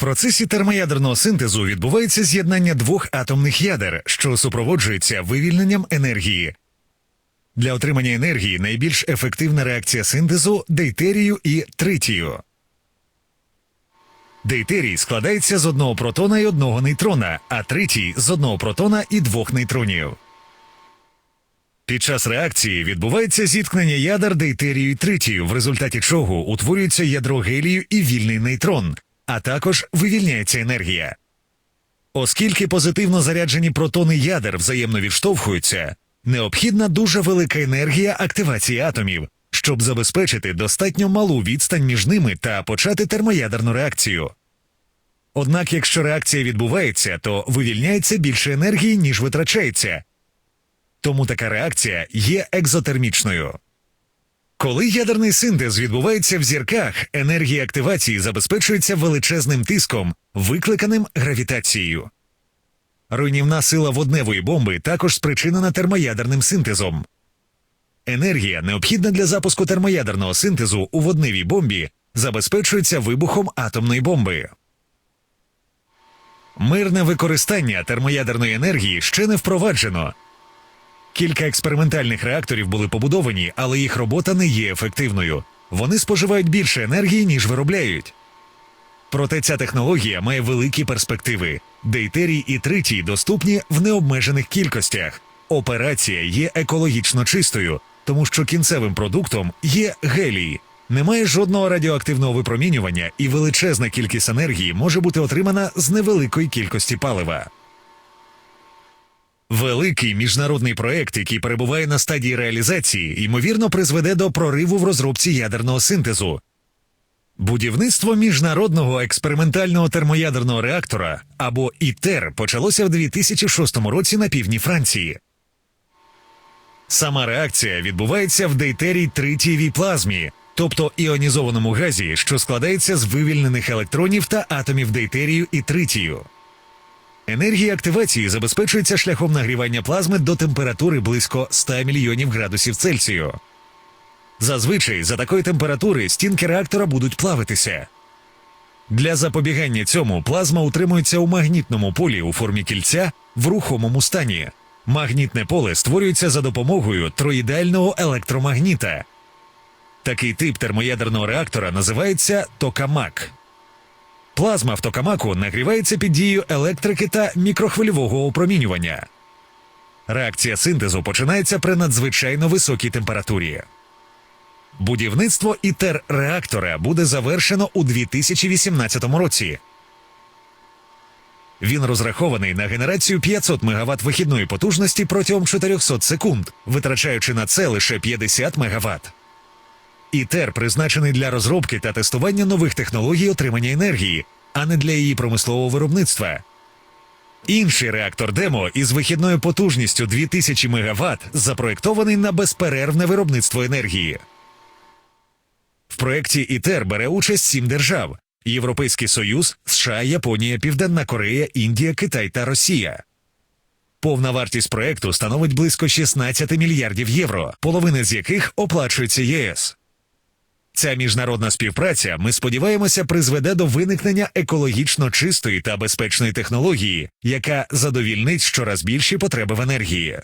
процесі термоядерного синтезу відбувається з'єднання двох атомних ядер, що супроводжується вивільненням енергії. Для отримання енергії найбільш ефективна реакція синтезу дейтерію і тритію. Дейтерій складається з одного протона і одного нейтрона, а тритій з одного протона і двох нейтронів. Під час реакції відбувається зіткнення ядер дейтерію і тритію, в результаті чого утворюється ядро гелію і вільний нейтрон, а також вивільняється енергія. Оскільки позитивно заряджені протони ядер взаємно відштовхуються, необхідна дуже велика енергія активації атомів, щоб забезпечити достатньо малу відстань між ними та почати термоядерну реакцію. Однак, якщо реакція відбувається, то вивільняється більше енергії, ніж витрачається. Тому така реакція є екзотермічною. Коли ядерний синтез відбувається в зірках, енергія активації забезпечується величезним тиском, викликаним гравітацією. Руйнівна сила водневої бомби також спричинена термоядерним синтезом. Енергія, необхідна для запуску термоядерного синтезу у водневій бомбі, забезпечується вибухом атомної бомби. Мирне використання термоядерної енергії ще не впроваджено. Кілька експериментальних реакторів були побудовані, але їх робота не є ефективною. Вони споживають більше енергії, ніж виробляють. Проте ця технологія має великі перспективи. Дейтерій і тритій доступні в необмежених кількостях. Операція є екологічно чистою, тому що кінцевим продуктом є гелій. Немає жодного радіоактивного випромінювання, і величезна кількість енергії може бути отримана з невеликої кількості палива. Великий міжнародний проект, який перебуває на стадії реалізації, ймовірно призведе до прориву в розробці ядерного синтезу. Будівництво міжнародного експериментального термоядерного реактора або ІТЕР почалося в 2006 році на півдні Франції. Сама реакція відбувається в дейтерій тритієвій плазмі, тобто іонізованому газі, що складається з вивільнених електронів та атомів дейтерію і тритію. Енергія активації забезпечується шляхом нагрівання плазми до температури близько 100 мільйонів градусів Цельсію. Зазвичай за такої температури стінки реактора будуть плавитися. Для запобігання цьому плазма утримується у магнітному полі у формі кільця в рухомому стані. Магнітне поле створюється за допомогою троїдального електромагніта. Такий тип термоядерного реактора називається токамак. Плазма в токамаку нагрівається під дією електрики та мікрохвильового опромінювання. Реакція синтезу починається при надзвичайно високій температурі. Будівництво ітер реактора буде завершено у 2018 році. Він розрахований на генерацію 500 МВт вихідної потужності протягом 400 секунд, витрачаючи на це лише 50 МВт. ІТЕР призначений для розробки та тестування нових технологій отримання енергії, а не для її промислового виробництва. Інший реактор Демо із вихідною потужністю 2000 МВт запроєктований на безперервне виробництво енергії. В проєкті ІТЕР бере участь сім держав: Європейський Союз, США, Японія, Південна Корея, Індія, Китай та Росія. Повна вартість проєкту становить близько 16 мільярдів євро, половина з яких оплачується ЄС. Ця міжнародна співпраця, ми сподіваємося, призведе до виникнення екологічно чистої та безпечної технології, яка задовільнить щораз більші потреби в енергії.